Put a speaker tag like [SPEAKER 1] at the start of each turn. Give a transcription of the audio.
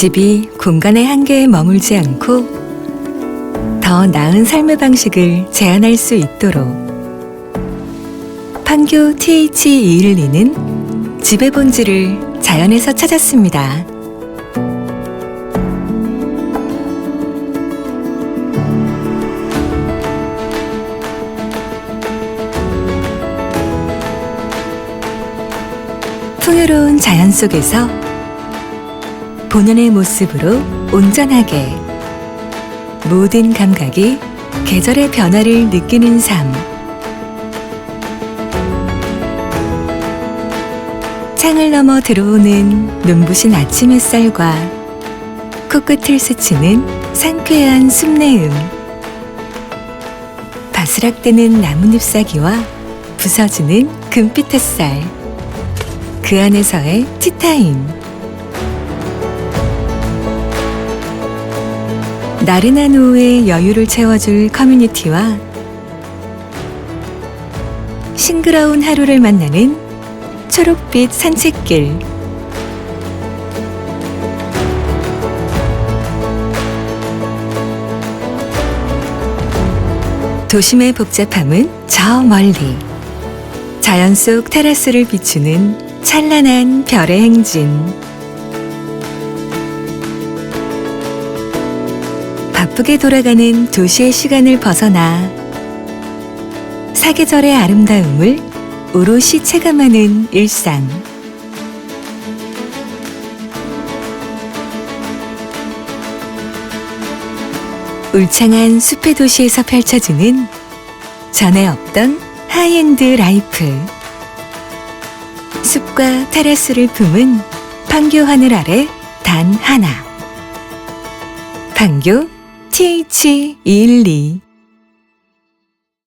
[SPEAKER 1] 집이 공간의 한계에 머물지 않고 더 나은 삶의 방식을 제안할 수 있도록 판교 TH212는 집의 본질을 자연에서 찾았습니다. 풍요로운 자연 속에서 본연의 모습으로 온전하게 모든 감각이 계절의 변화를 느끼는 삶. 창을 넘어 들어오는 눈부신 아침 햇살과 코끝을 스치는 상쾌한 숲내음. 바스락대는 나뭇잎 사기와 부서지는 금빛 햇살. 그 안에서의 티타임. 나른한 오후의 여유를 채워줄 커뮤니티와 싱그러운 하루를 만나는 초록빛 산책길. 도심의 복잡함은 저 멀리. 자연 속 테라스를 비추는 찬란한 별의 행진. 바쁘게 돌아가는 도시의 시간을 벗어나 사계절의 아름다움을 오롯이 체감하는 일상. 울창한 숲의 도시에서 펼쳐지는 전에 없던 하이엔드 라이프. 숲과 테라스를 품은 판교 하늘 아래 단 하나. 판교 TH212